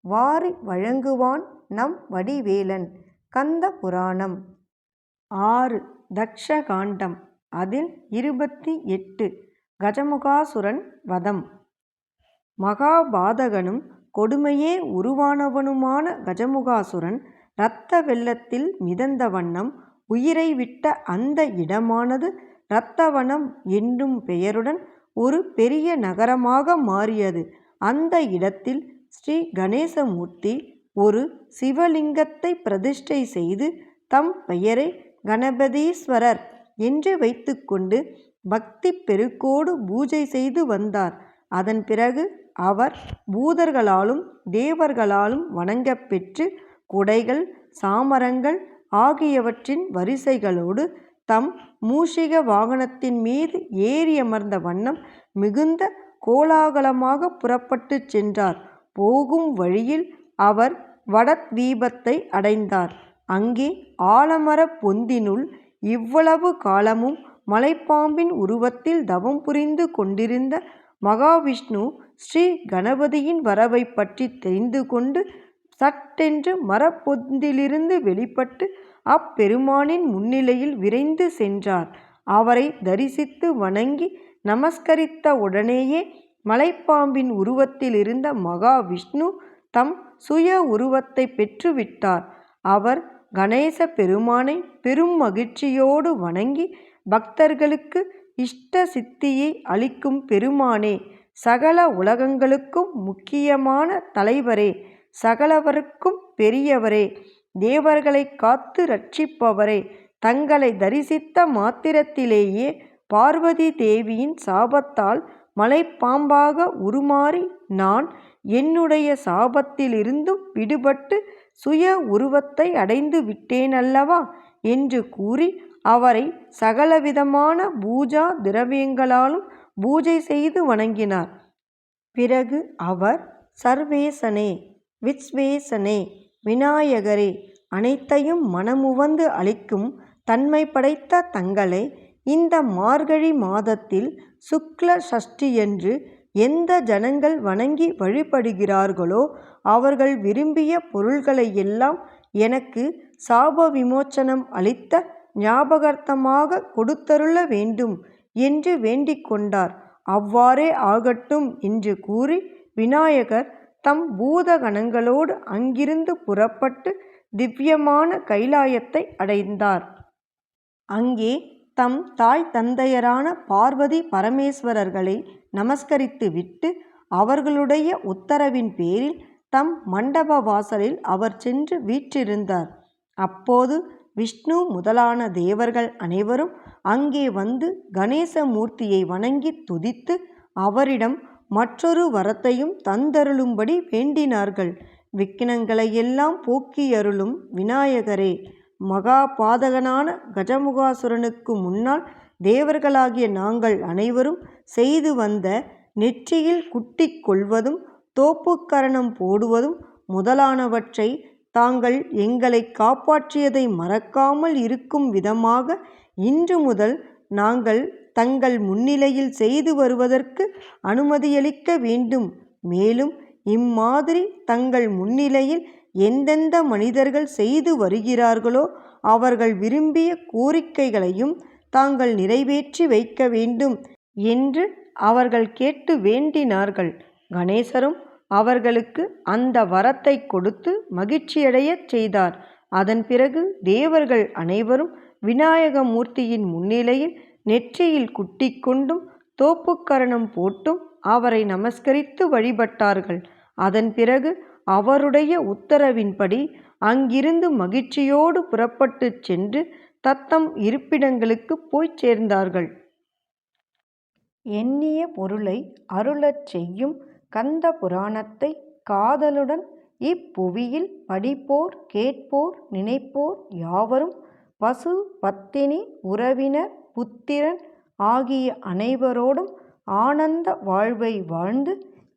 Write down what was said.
வாரி வழங்குவான் நம் வடிவேலன். கந்த புராணம். ஆறு. தக்ஷகாண்டம். அதில் இருபத்தி எட்டு. கஜமுகாசுரன் வதம். மகாபாதகனும் கொடுமையே உருவானவனுமான கஜமுகாசுரன் இரத்த வெள்ளத்தில் மிதந்த வண்ணம் உயிரை விட்ட அந்த இடமானது இரத்தவனம் என்னும் பெயருடன் ஒரு பெரிய நகரமாக மாறியது. அந்த இடத்தில் ஸ்ரீ கணேசமூர்த்தி ஒரு சிவலிங்கத்தை பிரதிஷ்டை செய்து தம் பெயரை கணபதீஸ்வரர் என்று வைத்துக்கொண்டு பக்தி பெருக்கோடு பூஜை செய்து வந்தார். அதன் பிறகு அவர் பூதர்களாலும் தேவர்களாலும் வணங்கப்பெற்று குடைகள் சாமரங்கள் ஆகியவற்றின் வரிசைகளோடு தம் மூஷிக வாகனத்தின் மீது ஏறியமர்ந்த வண்ணம் மிகுந்த கோலாகலமாக புறப்பட்டுச் சென்றார். போகும் வழியில் அவர் வடத்வீபத்தை அடைந்தார். அங்கே ஆலமரப் பொந்தினுள் இவ்வளவு காலமும் மலைப்பாம்பின் உருவத்தில் தவம் புரிந்து கொண்டிருந்த மகாவிஷ்ணு ஸ்ரீ கணபதியின் வரவைப் பற்றி தெரிந்து கொண்டு சட்டென்று மரப்பொந்திலிருந்து வெளிப்பட்டு அப்பெருமானின் முன்னிலையில் விரைந்து சென்றார். அவரை தரிசித்து வணங்கி நமஸ்கரித்த உடனேயே மலைப்பாம்பின் உருவத்தில் இருந்த மகாவிஷ்ணு தம் சுய உருவத்தை பெற்றுவிட்டார். அவர் கணேச பெருமானை பெரும் மகிழ்ச்சியோடு வணங்கி பக்தர்களுக்கு இஷ்ட சித்தியை அளிக்கும் பெருமானே சகல உலகங்களுக்கும் முக்கியமான தலைவரே சகலவருக்கும் பெரியவரே தேவர்களை காத்து ரட்சிப்பவரே தங்களை தரிசித்த மாத்திரத்திலேயே பார்வதி தேவியின் சாபத்தால் மலைப்பாம்பாக உருமாறி நான் என்னுடைய சாபத்திலிருந்தும் விடுபட்டு சுய உருவத்தை அடைந்து விட்டேனல்லவா? என்று கூறி அவரை சகலவிதமான பூஜா திரவியங்களாலும் பூஜை செய்து வணங்கினார். பிறகு அவர் சர்வேசனே விஸ்வேசனே விநாயகரே அனைத்தையும் மனமுவந்து அளிக்கும் தன்மை படைத்த தங்களை இந்த மார்கழி மாதத்தில் சுக்ல சஷ்டியன்று எந்த ஜனங்கள் வணங்கி வழிபடுகிறார்களோ அவர்கள் விரும்பிய பொருள்களை எல்லாம் எனக்கு சாப விமோச்சனம் அளித்த ஞாபகார்த்தமாக கொடுத்தருள வேண்டும் என்று வேண்டிக் கொண்டார். அவ்வாறே ஆகட்டும் என்று கூறி விநாயகர் தம் பூதகணங்களோடு அங்கிருந்து புறப்பட்டு திவ்யமான கைலாயத்தை அடைந்தார். அங்கே தம் தாய் தந்தையரான பார்வதி பரமேஸ்வரர்களை நமஸ்கரித்து விட்டு அவர்களுடைய உத்தரவின் பேரில் தம் மண்டப வாசலில் அவர் சென்று வீற்றிருந்தார். அப்போது விஷ்ணு முதலான தேவர்கள் அனைவரும் அங்கே வந்து கணேச மூர்த்தியை வணங்கி துதித்து அவரிடம் மற்றொரு வரத்தையும் தந்தருளும்படி வேண்டினார்கள். விக்கினங்களையெல்லாம் போக்கியருளும் விநாயகரே மகாபாதகனான கஜமுகாசுரனுக்கு முன்னால் தேவர்களாகிய நாங்கள் அனைவரும் செய்து வந்த நெற்றியில் குட்டிக் கொள்வதும் தோப்புக்கரணம் போடுவதும் முதலானவற்றை தாங்கள் எங்களை காப்பாற்றியதை மறக்காமல் இருக்கும் விதமாக இன்று முதல் நாங்கள் தங்கள் முன்னிலையில் செய்து வருவதற்கு அனுமதியளிக்க வேண்டும். மேலும் இம்மாதிரி தங்கள் முன்னிலையில் எந்தெந்த மனிதர்கள் செய்து வருகிறார்களோ அவர்கள் விரும்பிய கோரிக்கைகளையும் தாங்கள் நிறைவேற்றி வைக்க வேண்டும் என்று அவர்கள் கேட்டு வேண்டினார்கள். கணேசரும் அவர்களுக்கு அந்த வரத்தை கொடுத்து மகிழ்ச்சியடையச் செய்தார். அதன் பிறகு தேவர்கள் அனைவரும் விநாயகமூர்த்தியின் முன்னிலையில் நெற்றியில் குட்டிக்கொண்டும் தோப்புக்கரணம் போட்டும் அவரை நமஸ்கரித்து வழிபட்டார்கள். அதன் பிறகு அவருடைய உத்தரவின்படி அங்கிருந்து மகிழ்ச்சியோடு புறப்பட்டுச் சென்று தத்தம் இருப்பிடங்களுக்கு போய்ச் சேர்ந்தார்கள். எண்ணிய பொருளை அருளச் செய்யும் கந்த புராணத்தை காதலுடன் இப்புவியில் படிப்போர் கேட்போர் நினைப்போர் யாவரும் பசு பத்தினி உறவினர் புத்திரன் ஆகிய அனைவரோடும் ஆனந்த வாழ்வை வாழ்ந்து